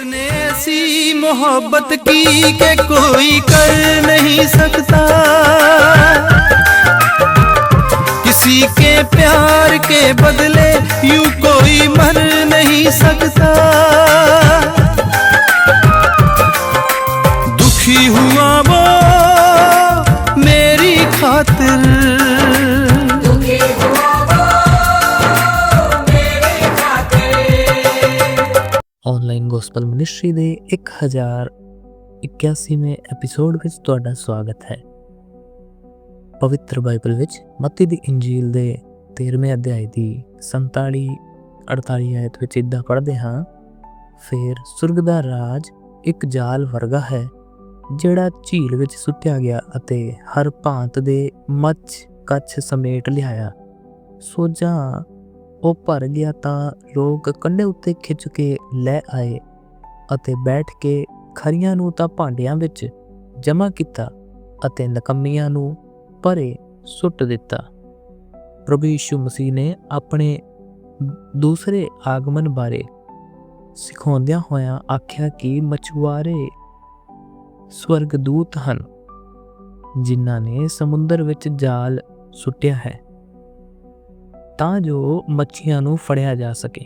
उसने ऐसी मोहब्बत की कि कोई कर नहीं सकता किसी के प्यार के बदले यूं कोई मर नहीं सकता ਆਨਲਾਈਨ ਗੋਸਪਲ ਮਿਨਿਸਟਰੀ ਦੇ 1081ਵੇਂ ਐਪੀਸੋਡ ਵਿੱਚ ਤੁਹਾਡਾ ਸਵਾਗਤ ਹੈ। ਪਵਿੱਤਰ ਬਾਈਬਲ ਵਿੱਚ ਮੱਤੀ ਦੀ ਇੰਜੀਲ ਦੇ 13ਵੇਂ ਅਧਿਆਇ ਦੀ 47 48 ਆਇਤ ਵਿੱਚ ਇਦਾਂ ਪੜ੍ਹਦੇ ਹਾਂ, ਫਿਰ ਸੁਰਗ ਦਾ ਰਾਜ ਇੱਕ ਜਾਲ ਵਰਗਾ ਹੈ, ਜਿਹੜਾ ਝੀਲ ਵਿੱਚ ਸੁੱਟਿਆ ਗਿਆ ਅਤੇ ਹਰ ਭਾਂਤ ਦੇ ਮੱਛ ਕੱਛ ਸਮੇਟ ਲਿਆਇਆ। ਸੋਜਾਂ ਉਹ ਭਰ ਗਿਆ ਤਾਂ ਲੋਕ ਕੰਢੇ ਉੱਤੇ ਖਿੱਚ ਕੇ ਲੈ ਆਏ ਅਤੇ ਬੈਠ ਕੇ ਖਰੀਆਂ ਨੂੰ ਤਾਂ ਭਾਂਡਿਆਂ ਵਿੱਚ ਜਮ੍ਹਾਂ ਕੀਤਾ ਅਤੇ ਨਕਮੀਆਂ ਨੂੰ ਭਰੇ ਸੁੱਟ ਦਿੱਤਾ। ਪ੍ਰਭੂ ਯਿਸੂ ਮਸੀਹ ਨੇ ਆਪਣੇ ਦੂਸਰੇ ਆਗਮਨ ਬਾਰੇ ਸਿਖਾਉਂਦਿਆਂ ਹੋਇਆਂ ਆਖਿਆ ਕਿ ਮਛੁਆਰੇ ਸਵਰਗਦੂਤ ਹਨ, ਜਿਨ੍ਹਾਂ ਨੇ ਸਮੁੰਦਰ ਵਿੱਚ ਜਾਲ ਸੁੱਟਿਆ ਹੈ। ਤਾਂ ਜੋ ਮੱਛੀਆਂ ਨੂੰ ਫੜਿਆ ਜਾ ਸਕੇ।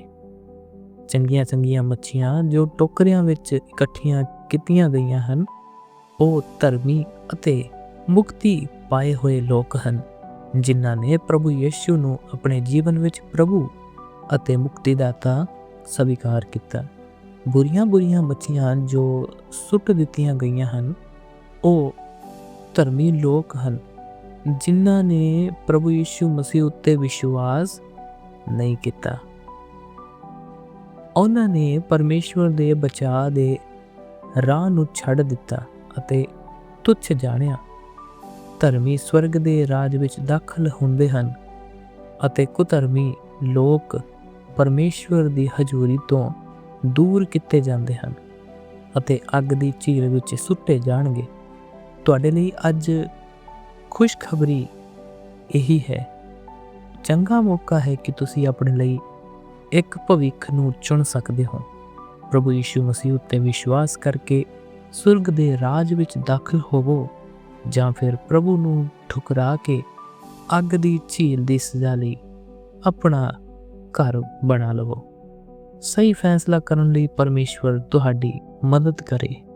ਚੰਗੀਆਂ ਚੰਗੀਆਂ ਮੱਛੀਆਂ ਜੋ ਟੋਕਰਿਆਂ ਵਿੱਚ ਇਕੱਠੀਆਂ ਕੀਤੀਆਂ ਗਈਆਂ ਹਨ, ਉਹ ਧਰਮੀ ਅਤੇ ਮੁਕਤੀ ਪਾਏ ਹੋਏ ਲੋਕ ਹਨ, ਜਿਨ੍ਹਾਂ ਨੇ ਪ੍ਰਭੂ ਯਿਸੂ ਨੂੰ ਆਪਣੇ ਜੀਵਨ ਵਿੱਚ ਪ੍ਰਭੂ ਅਤੇ ਮੁਕਤੀਦਾਤਾ ਸਵੀਕਾਰ ਕੀਤਾ। ਬੁਰੀਆਂ ਬੁਰੀਆਂ ਮੱਛੀਆਂ ਜੋ ਸੁੱਟ ਦਿੱਤੀਆਂ ਗਈਆਂ ਹਨ, ਉਹ ਧਰਮੀ ਲੋਕ ਹਨ। ਜਿਨ੍ਹਾਂ ਨੇ ਪ੍ਰਭੂ ਯਿਸੂ ਮਸੀਹ ਉੱਤੇ ਵਿਸ਼ਵਾਸ ਨਹੀਂ ਕੀਤਾ। ਉਹਨਾਂ ਨੇ ਪਰਮੇਸ਼ਵਰ ਦੇ ਬਚਾਅ ਦੇ ਰਾਹ ਨੂੰ ਛੱਡ ਦਿੱਤਾ ਅਤੇ ਤੁੱਛ ਜਾਣਿਆ। ਧਰਮੀ ਸਵਰਗ ਦੇ ਰਾਜ ਵਿੱਚ ਦਾਖਲ ਹੁੰਦੇ ਹਨ ਅਤੇ ਕੁਧਰਮੀ ਲੋਕ ਪਰਮੇਸ਼ਵਰ ਦੀ ਹਜ਼ੂਰੀ ਤੋਂ ਦੂਰ ਕੀਤੇ ਜਾਂਦੇ ਹਨ ਅਤੇ ਅੱਗ ਦੀ ਝੀਲ ਵਿੱਚ ਸੁੱਟੇ ਜਾਣਗੇ। ਤੁਹਾਡੇ ਲਈ ਅੱਜ ਖੁਸ਼ਖਬਰੀ ਇਹੀ ਹੈ। ਚੰਗਾ ਮੌਕਾ ਹੈ ਕਿ ਤੁਸੀਂ ਆਪਣੇ ਲਈ ਇੱਕ ਭਵਿੱਖ ਨੂੰ ਚੁਣ ਸਕਦੇ ਹੋ। ਪ੍ਰਭੂ ਯਿਸੂ ਮਸੀਹ ਉੱਤੇ ਵਿਸ਼ਵਾਸ ਕਰਕੇ ਸੁਰਗ ਦੇ ਰਾਜ ਵਿੱਚ ਦਾਖਲ ਹੋਵੋ ਜਾਂ ਫਿਰ ਪ੍ਰਭੂ ਨੂੰ ਠੁਕਰਾ ਕੇ ਅੱਗ ਦੀ ਝੀਲ ਦੀ ਸਜ਼ਾ ਲਈ ਆਪਣਾ ਘਰ ਬਣਾ ਲਵੋ। ਸਹੀ ਫੈਸਲਾ ਕਰਨ ਲਈ ਪਰਮੇਸ਼ਵਰ ਤੁਹਾਡੀ ਮਦਦ ਕਰੇ।